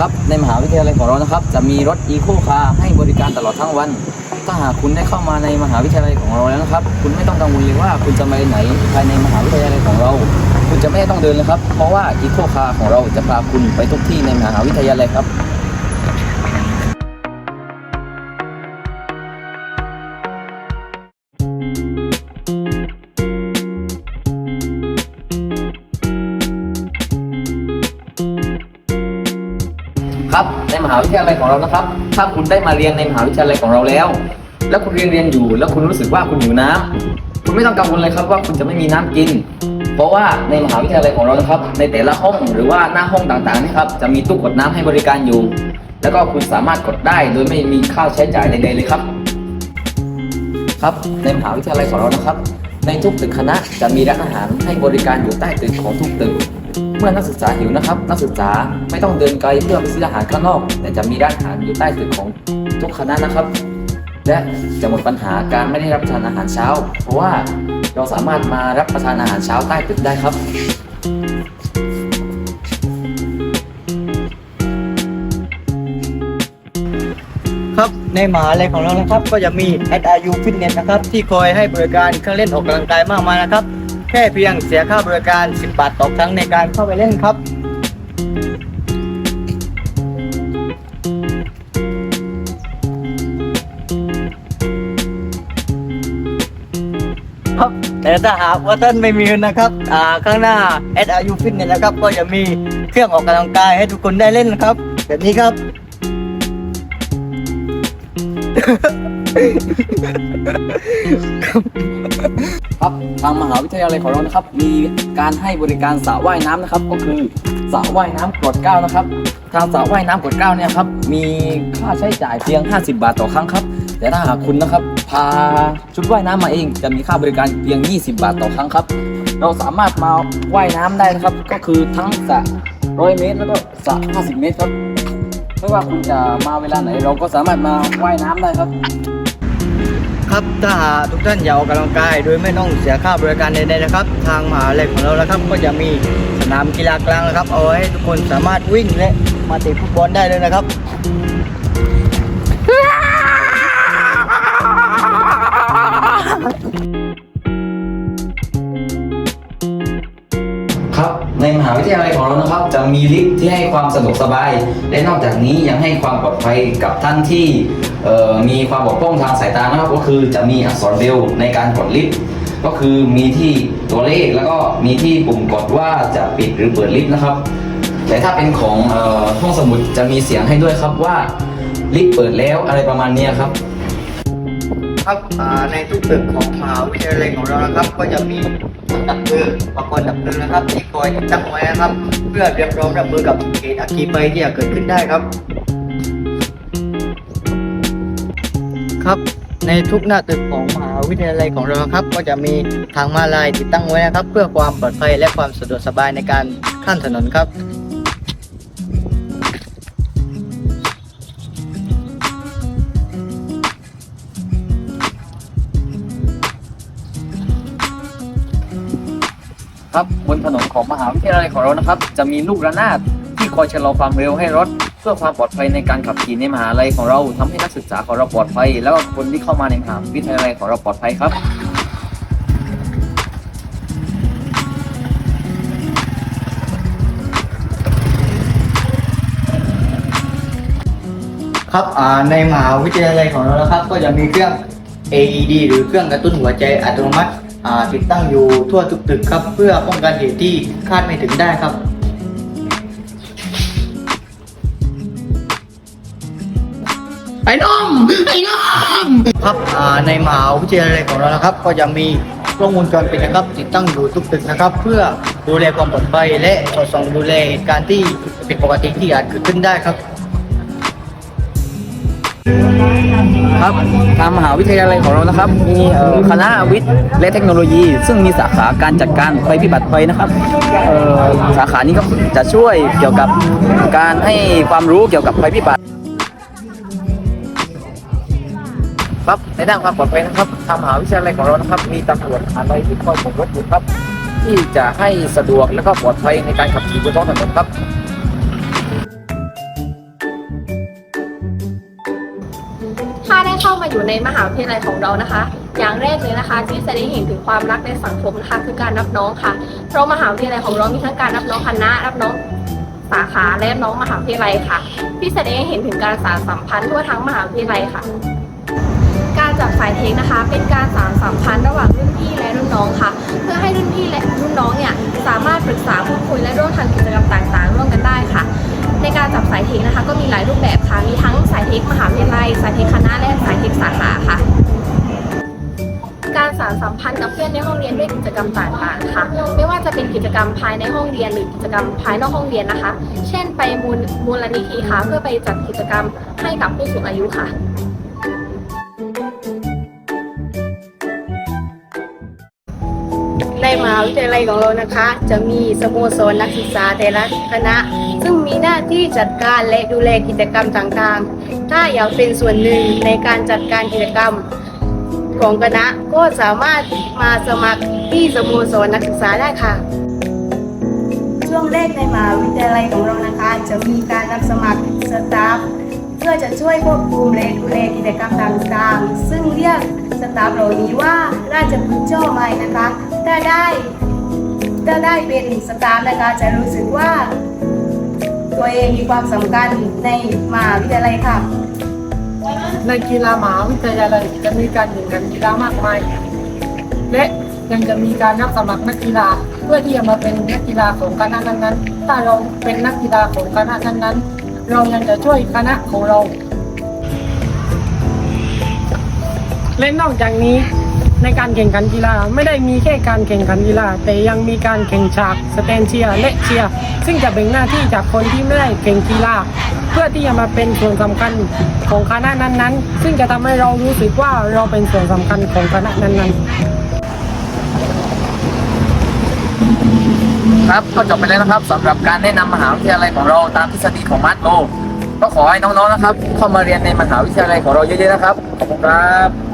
ครับในมหาวิทยาลัยของเรานะครับ จะมีรถอีโคคาร์ให้บริการตลอดทั้งวัน ถ้าหากคุณได้เข้ามาในมหาวิทยาลัยของเราแล้วนะครับ คุณไม่ต้องกังวลเลยว่าคุณจะไปไหนภายในมหาวิทยาลัยของเรา คุณจะไม่ต้องเดินเลยครับ เพราะว่าอีโคคาร์ของเราจะพาคุณไปทุกที่ในมหาวิทยาลัยครับ ครับในมหาวิทยาลัยของเรานะครับ ถ้าคุณได้มาเรียนในมหาวิทยาลัยของเราแล้ว แล้วคุณเรียนเรียนอยู่ แล้วคุณรู้สึกว่าคุณหิวน้ำคุณไม่ต้องกังวลเลยครับว่าคุณจะไม่มีน้ำกิน เพราะว่าในมหาวิทยาลัยของเรานะครับ ในแต่ละห้องหรือว่าหน้าห้องต่างๆนะครับ จะมีตู้กดน้ำให้บริการอยู่ แล้วก็คุณสามารถกดได้โดยไม่มีค่าใช้จ่ายใดๆเลยครับ ครับในมหาวิทยาลัยของเรานะครับ ในทุกตึกคณะจะมีร้านอาหารให้บริการอยู่ใต้ตึกของทุกตึก เมื่อนักศึกษาหิวนะครับ นักศึกษาไม่ต้องเดินไกลเพื่อไปซื้ออาหารข้างนอก แต่จะมีร้านอาหารอยู่ใต้ตึกของทุกคณะนะครับ และจะหมดปัญหาการไม่ได้รับประทานอาหารเช้า เพราะว่าเราสามารถมารับประทานอาหารเช้าใต้ตึกได้ครับครับในมหาลัยของเรานะครับ ก็จะมี SRU Fitness นะครับ ที่คอยให้บริการเครื่องเล่นออกกำลังกายมากมายนะครับ แค่เพียงเสียค่าบริการ 10 บาทต่อครั้งในการเข้าไปเล่นครับ ครับแต่ถ้าหากว่าท่านไม่มีเงินนะครับอ่าข้างหน้า SRU Fitness นะครับ ก็จะมีเครื่องออกกำลังกายให้ทุกคนได้เล่นนะครับ แบบนี้ครับ ครับทางมหาวิทยาลัยของเรานะครับ มีการให้บริการสระว่ายน้ำนะครับ ก็คือสระว่ายน้ำกรดเก้านะครับ ทางสระว่ายน้ำกรดเก้าเนี่ยครับ มีค่าใช้จ่ายเพียง 50 บาทต่อครั้งครับ แต่ถ้าหากคุณนะครับ พาชุดว่ายน้ำมาเอง จะมีค่าบริการเพียง 20 บาทต่อครั้งครับ เราสามารถมาว่ายน้ำได้นะครับ ก็คือทั้งสระ100เมตรแล้วก็สระ50 เมตรครับ ไม่ว่าคุณจะมาเวลาไหนเราก็สามารถมาว่ายน้ำได้ครับ ครับ ถ้าหากทุกท่านอยากออกกำลังกาย โดยไม่ต้องเสียค่าบริการใดๆนะครับ ทางมหาลัยของเรานะครับ ก็จะมีสนามกีฬากลางนะครับ เอาไว้ให้ทุกคนสามารถวิ่งและมาเตะฟุตบอลได้เลยนะครับครับในมหาวิทยาลัย ครับจะมีลิฟต์ที่ให้ความสะดวกสบาย และนอกจากนี้ยังให้ความปลอดภัยกับท่านที่มีความบกพร่องทางสายตานะครับก็คือจะมีอักษรเบลในการกดลิฟต์ก็คือมีที่ตัวเลขแล้วก็มีที่ปุ่มกดว่าจะปิดหรือเปิดลิฟต์นะครับ แต่ถ้าเป็นของห้องสมุดจะมีเสียงให้ด้วยครับว่าลิฟต์เปิดแล้วอะไรประมาณนี้ครับครับในทุกตึกของมหาวิทยาลัยของเรานะครับ ก็จะมีดับเพลิงอุปกรณ์ดับเพลิงนะครับที่คอยตั้งไว้นะครับ เพื่อเตรียมพร้อมรับมือกับเหตุอัคคีภัยที่อาจเกิดขึ้นได้ครับ ครับในทุกหน้าตึกของมหาวิทยาลัยของเราครับ ก็จะมีทางมาลายติดตั้งไว้นะครับ เพื่อความปลอดภัยและความสะดวกสบายในการข้ามถนนครับ ครับ บนถนนของมหาวิทยาลัยของเรานะครับ จะมีลูกระนาดที่คอยชะลอความเร็วให้รถ เพื่อความปลอดภัยในการขับขี่ในมหาลัยของเราทำให้นักศึกษาของเราปลอดภัย แล้วก็คนที่เข้ามาในมหาวิทยาลัยของเราปลอดภัยครับครับในมหาวิทยาลัยของเรานะครับ ก็จะมีเครื่อง AED หรือเครื่องกระตุ้นหัวใจอัตโนมัติ ติดตั้งอยู่ทั่วทุกตึกครับ เพื่อป้องกันเหตุที่คาดไม่ถึงได้ครับไอ้น้องไอ้น้องครับในมหาวิทยาลัยของเรานะครับ ก็จะมีกล้องวงจรปิดนะครับ ติดตั้งอยู่ทุกตึกนะครับ เพื่อดูแลความปลอดภัยและสอดส่องดูแลเหตุการณ์ที่ผิดปกติที่อาจเกิดขึ้นได้ครับ ครับทางมหาวิทยาลัยของเรานะครับ มีคณะวิทย์และเทคโนโลยี ซึ่งมีสาขาการจัดการภัยพิบัติภัยนะครับสาขานี้ก็จะช่วยเกี่ยวกับการให้ความรู้เกี่ยวกับภัยพิบัติครับในด้านความปลอดภัยนะครับทางมหาวิทยาลัยของเรานะครับ มีตำรวจอะไรที่คอยปกรถอยู่ครับ ที่จะให้สะดวกและก็ปลอดภัยในการขับขี่บนท้องถนนครับ อยู่ในมหาวิทยาลัยของเรานะคะ อย่างแรกเลยนะคะ ที่จะได้เห็นถึงความรักในสังคมนะคะคือการรับน้องค่ะ เพราะมหาวิทยาลัยของเรามีทั้งการรับน้องคณะรับน้องสาขาและน้องมหาวิทยาลัยค่ะ ที่แสดงให้เห็นถึงการสานสัมพันธ์ทั่วทั้งมหาวิทยาลัยค่ะ การจับสายเทคนะคะ เป็นการสานสัมพันธ์ระหว่างรุ่นพี่และรุ่น อนในห้องเรียนด้วยกิจกรรมต่างๆค่ะ ไม่ว่าจะเป็นกิจกรรมภายในห้องเรียนหรือกิจกรรมภายนอกห้องเรียนนะคะ เช่น ไปมูลมูลนิธิค่ะเพื่อไปจัดกิจกรรมให้กับผู้สูงอายุค่ะในมหาวิทยาลัยของเรานะคะ จะมีสโมสรนักศึกษาแต่ละคณะ ซึ่งมีหน้าที่จัดการและดูแลกิจกรรมต่างๆ ถ้าอยากเป็นส่วนหนึ่งในการจัดการกิจกรรม ของคณะก็สามารถมาสมัครที่สโมสรนักศึกษาได้ค่ะ ช่วงแรกในมหาวิทยาลัยของเรานะคะ จะมีการรับสมัครสตาฟเพื่อจะช่วยควบคุมและดูแลกิจกรรมต่างๆ ซึ่งเรียกสตาฟเหล่านี้ว่าราชบุตรเจ้าใหม่นะคะ ถ้าได้ถ้าได้เป็นสตาฟนะคะจะรู้สึกว่า ตัวเองมีความสำคัญในมหาวิทยาลัยค่ะ ในกีฬามหาวิทยาลัยจะมีการแข่งขันกีฬามากมาย และยังจะมีการรับสมัครนักกีฬา เพื่อที่จะมาเป็นนักกีฬาของคณะนั้นๆ ถ้าเราเป็นนักกีฬาของคณะนั้นๆ เรายังจะช่วยคณะของเรา และนอกจากนี้ ในการแข่งขันกีฬาไม่ได้มีแค่การแข่งขันกีฬา แต่ยังมีการแข่งฉากสแตนเชียร์และเชียร์ซึ่งจะแบ่งหน้าที่จากคนที่ไม่ได้แข่งกีฬา เพื่อที่จะมาเป็นส่วนสำคัญของคณะนั้นๆ ซึ่งจะทำให้เรารู้สึกว่าเราเป็นส่วนสำคัญของคณะนั้นๆ ครับก็จบไปแล้วนะครับสำหรับการแนะนำมหาวิทยาลัยของเราตามทฤษฎีของมาร์โลก็ขอให้น้องๆนะครับ เข้ามาเรียนในมหาวิทยาลัยของเราเยอะๆนะครับขอบคุณครับ